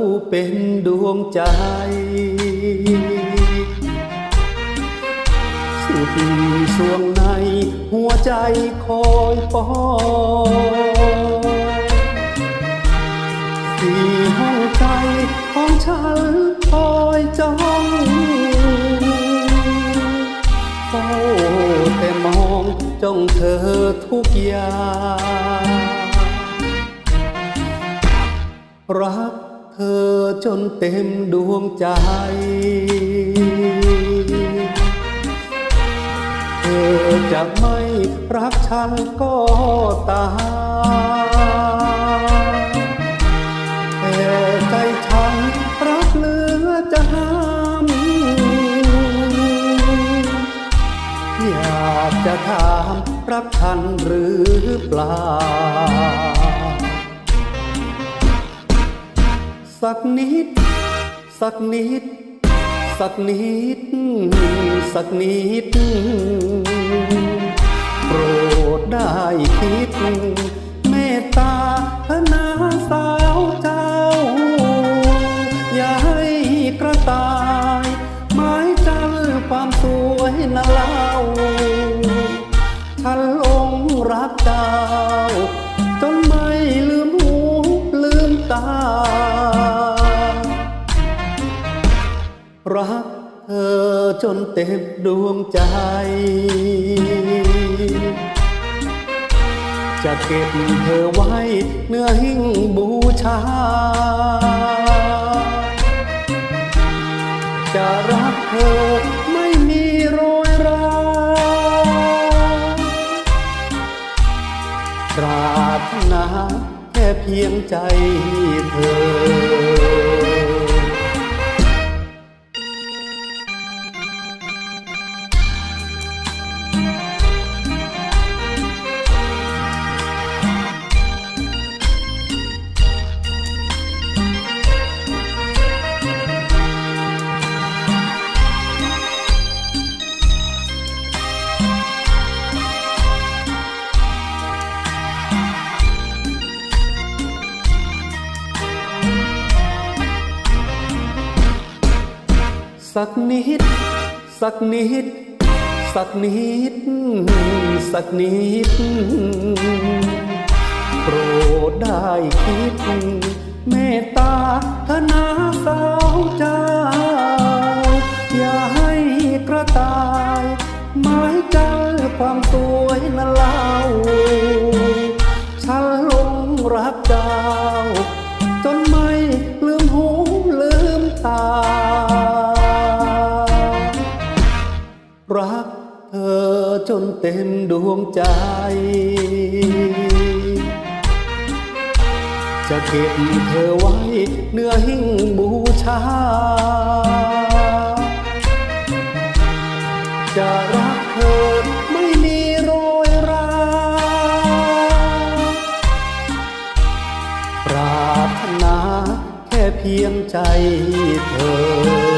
ผู้เป็นดวงใจ สุดช่วงในหัวใจคอยปอที่ห้องใจของฉันคอยจ้องเฝ้าแต่มองจ้องเธอทุกอย่างรัก เธอจนเต็มดวงใจ เธอจะไม่รักฉันก็ตามแต่ใจฉันรักเหลือจะห้ามอยากจะถามรักฉันหรือเปล่า สักนิด สักนิด สักนิด สักนิด โปรดได้คิด เมตตาพนาสาวเจ้า อย่าให้กระต่าย ไม้จันความสวยน่าเล่าฉันลงรักเจ้า จนไม่ลืมา รักเธอจนเต็มดวงใจ จะเก็บเธอไว้เนื้อหิ้งบูชา จะรักเธอไม่มีโรยราปรารถนา แค่เพียงใจเธอ สักนิด สักนิด สักนิด สักนิด โปรดได้คิด เมตตาธนาสาวเจ้า อย่าให้กระต่าย ไม้จันความสว จนเต็มดวงใจ จะเก็บเธอไว้เนื้อหิ้งบูชา จะรักเธอไม่มีโรยราปรารถนาแค่เพียงใจเธอ